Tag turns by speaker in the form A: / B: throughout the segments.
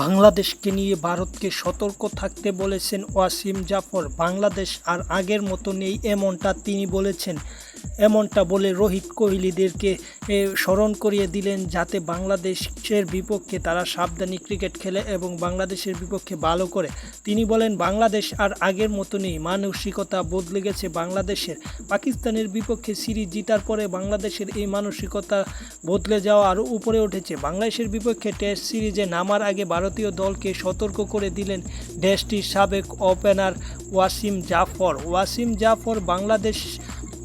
A: বাংলাদেশকে নিয়ে ভারতকে সতর্ক থাকতে বলেছেন ওয়াসিম জাফর। বাংলাদেশ আর আগের মতো নেই এমনটা তিনি বলেছেন। এমনটা বলে রোহিত কোহলিদেরকে স্মরণ করিয়ে দিলেন যাতে বাংলাদেশের বিপক্ষে তারা সাবধানী ক্রিকেট খেলে এবং বাংলাদেশের বিপক্ষে ভালো করে। তিনি বলেন, বাংলাদেশ আর আগের মতো নেই মানসিকতা বদলে গেছে বাংলাদেশের। পাকিস্তানের বিপক্ষে সিরিজ জিতার পরে বাংলাদেশের এই মানসিকতা বদলে যাওয়া আরও উপরে উঠেছে। বাংলাদেশের বিপক্ষে টেস্ট সিরিজে নামার আগে ভারতীয় দলকে সতর্ক করে দিলেন দেশটির সাবেক ওপেনার ওয়াসিম জাফর। ওয়াসিম জাফর বাংলাদেশ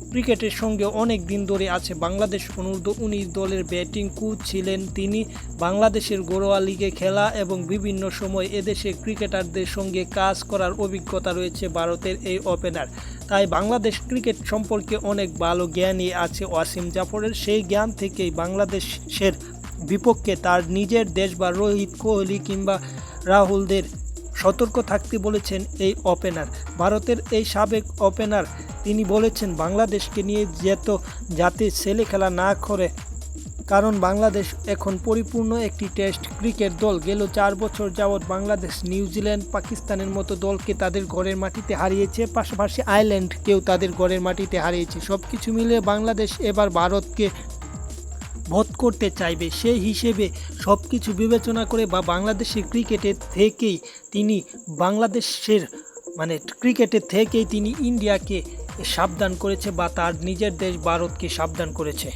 A: ক্রিকেটের সঙ্গে অনেক দিন ধরে আছে বাংলাদেশ অনূর্ধ্ব উনিশ দলের ব্যাটিং কোচ ছিলেন তিনি। বাংলাদেশের ঘরোয়া লিগে খেলা এবং বিভিন্ন সময় এদেশে ক্রিকেটারদের সঙ্গে কাজ করার অভিজ্ঞতা রয়েছে ভারতের এই ওপেনার। তাই বাংলাদেশ ক্রিকেট সম্পর্কে অনেক ভালো জ্ঞানই আছে ওয়াসিম জাফরের। সেই জ্ঞান থেকেই বাংলাদেশের বিপক্ষে তার নিজের দেশ বা রোহিত কোহলি কিংবা রাহুলদের সতর্ক থাকতে বলেছেন এই ওপেনার ভারতের এই সাবেক ওপেনার তিনি বলেছেন বাংলাদেশকে নিয়ে যেত যাতে ছেলে খেলা না করে। কারণ বাংলাদেশ এখন পরিপূর্ণ একটি টেস্ট ক্রিকেট দল। গেল চার বছর যাবৎ বাংলাদেশ নিউজিল্যান্ড পাকিস্তানের মতো দলকে তাদের ঘরের মাটিতে হারিয়েছে। পাশাপাশি আইল্যান্ডকেও তাদের ঘরের মাটিতে হারিয়েছে। সব কিছু মিলে বাংলাদেশ এবার ভারতকে ভোট করতে চাইবে, সেই হিসেবে সব কিছু বিবেচনা করে বা বাংলাদেশের ক্রিকেটের থেকেই তিনি বাংলাদেশের মানে ক্রিকেটের থেকেই তিনি ইন্ডিয়াকে সাবধান করেছে বা তার নিজের দেশ ভারতকে সাবধান করেছে।